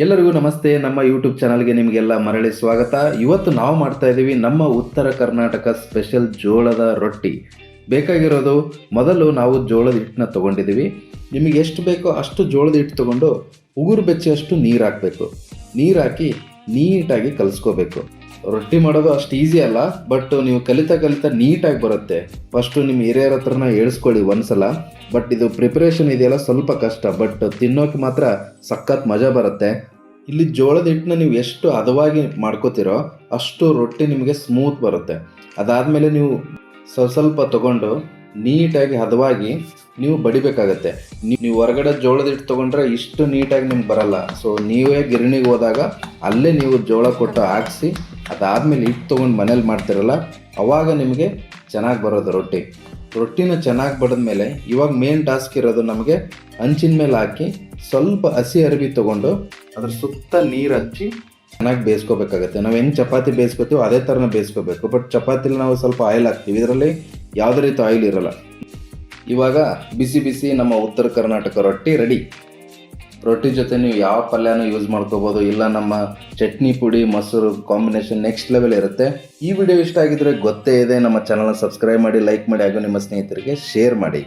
ಎಲ್ಲರಿಗೂ ನಮಸ್ತೆ. ನಮ್ಮ ಯೂಟ್ಯೂಬ್ ಚಾನಲ್ಗೆ ನಿಮಗೆಲ್ಲ ಮರಳಿ ಸ್ವಾಗತ. ಇವತ್ತು ನಾವು ಮಾಡ್ತಾ ಇದ್ದೀವಿ ನಮ್ಮ ಉತ್ತರ ಕರ್ನಾಟಕ ಸ್ಪೆಷಲ್ ಜೋಳದ ರೊಟ್ಟಿ. ಬೇಕಾಗಿರೋದು ಮೊದಲು ನಾವು ಜೋಳದ ಹಿಟ್ಟನ್ನ ತೊಗೊಂಡಿದ್ದೀವಿ. ನಿಮಗೆ ಎಷ್ಟು ಬೇಕೋ ಅಷ್ಟು ಜೋಳದ ಹಿಟ್ಟು ತೊಗೊಂಡು ಉಗುರು ಬೆಚ್ಚಷ್ಟು ನೀರು ಹಾಕಬೇಕು. ನೀರು ಹಾಕಿ ನೀಟಾಗಿ ಕಲಿಸ್ಕೋಬೇಕು. ರೊಟ್ಟಿ ಮಾಡೋದು ಅಷ್ಟು ಈಸಿ ಅಲ್ಲ ಬಟ್ ನೀವು ಕಲಿತಾ ಕಲಿತಾ ನೀಟಾಗಿ ಬರುತ್ತೆ. ಫಸ್ಟು ನಿಮ್ಮ ಹಿರಿಯರ ಹತ್ರನ ಹೇಳ್ಸ್ಕೊಳ್ಳಿ ಒಂದ್ಸಲ ಬಟ್ ಇದು ಪ್ರಿಪರೇಷನ್ ಇದೆಯಲ್ಲ ಸ್ವಲ್ಪ ಕಷ್ಟ ಬಟ್ ತಿನ್ನೋಕೆ ಮಾತ್ರ ಸಖತ್ ಮಜಾ ಬರುತ್ತೆ. ಇಲ್ಲಿ ಜೋಳದ ಹಿಟ್ಟನ್ನ ನೀವು ಎಷ್ಟು ಹದವಾಗಿ ಮಾಡ್ಕೋತೀರೋ ಅಷ್ಟು ರೊಟ್ಟಿ ನಿಮಗೆ ಸ್ಮೂತ್ ಬರುತ್ತೆ. ಅದಾದಮೇಲೆ ನೀವು ಸ್ವಲ್ಪ ಸ್ವಲ್ಪ ತೊಗೊಂಡು ನೀಟಾಗಿ ಹದವಾಗಿ ನೀವು ಬಡಿಬೇಕಾಗತ್ತೆ. ನೀವು ಹೊರಗಡೆ ಜೋಳದ ಹಿಟ್ಟು ತೊಗೊಂಡ್ರೆ ಇಷ್ಟು ನೀಟಾಗಿ ನಿಮ್ಗೆ ಬರಲ್ಲ. ಸೊ ನೀವೇ ಗಿರಣಿಗೆ ಹೋದಾಗ ಅಲ್ಲೇ ನೀವು ಜೋಳ ಕೊಟ್ಟು ಹಾಕ್ಸಿ ಅದಾದಮೇಲೆ ಹಿಟ್ಟು ತೊಗೊಂಡು ಮನೇಲಿ ಮಾಡ್ತಿರಲ್ಲ, ಅವಾಗ ನಿಮಗೆ ಚೆನ್ನಾಗಿ ಬರೋದು ರೊಟ್ಟಿ. ರೊಟ್ಟಿನ ಚೆನ್ನಾಗಿ ಬಡಿದ್ಮೇಲೆ ಇವಾಗ ಮೇನ್ ಟಾಸ್ಕ್ ಇರೋದು ನಮಗೆ ಹಂಚಿನ ಮೇಲೆ ಹಾಕಿ ಸ್ವಲ್ಪ ಹಸಿ ಅರಿವಿ ತೊಗೊಂಡು ಅದ್ರ ಸುತ್ತ ನೀರು ಹಚ್ಚಿ ಚೆನ್ನಾಗಿ ಬೇಯಿಸ್ಕೋಬೇಕಾಗತ್ತೆ. ನಾವು ಹೆಂಗೆ ಚಪಾತಿ ಬೇಯಿಸ್ಕೋತೀವೋ ಅದೇ ಥರನ ಬೇಯಿಸ್ಕೋಬೇಕು. ಬಟ್ ಚಪಾತಿಲಿ ನಾವು ಸ್ವಲ್ಪ ಆಯಿಲ್ ಹಾಕ್ತೀವಿ. ಇದರಲ್ಲಿ ಯಾವುದೇ ರೀತಿ ಆಯಿಲ್ ಇರಲ್ಲ. ಇವಾಗ ಬಿಸಿ ಬಿಸಿ ನಮ್ಮ ಉತ್ತರ ಕರ್ನಾಟಕ ರೊಟ್ಟಿ ರೆಡಿ ರೊಟ್ಟಿ ಜೊತೆ ನೀವು ಯಾವ ಪಲ್ಯನೂ ಯೂಸ್ ಮಾಡ್ಕೋಬೋದು. ಇಲ್ಲ ನಮ್ಮ ಚಟ್ನಿ ಪುಡಿ, ಮೊಸರು ಕಾಂಬಿನೇಷನ್ ನೆಕ್ಸ್ಟ್ ಲೆವೆಲ್ ಇರುತ್ತೆ. ಈ ವಿಡಿಯೋ ಇಷ್ಟ ಆಗಿದ್ರೆ ಗೊತ್ತೇ ಇದೆ. ನಮ್ಮ ಚಾನಲ್ನ ಸಬ್ಸ್ಕ್ರೈಬ್ ಮಾಡಿ ಲೈಕ್ ಮಾಡಿ, ಹಾಗೂ ನಿಮ್ಮ ಸ್ನೇಹಿತರಿಗೆ ಶೇರ್ ಮಾಡಿ.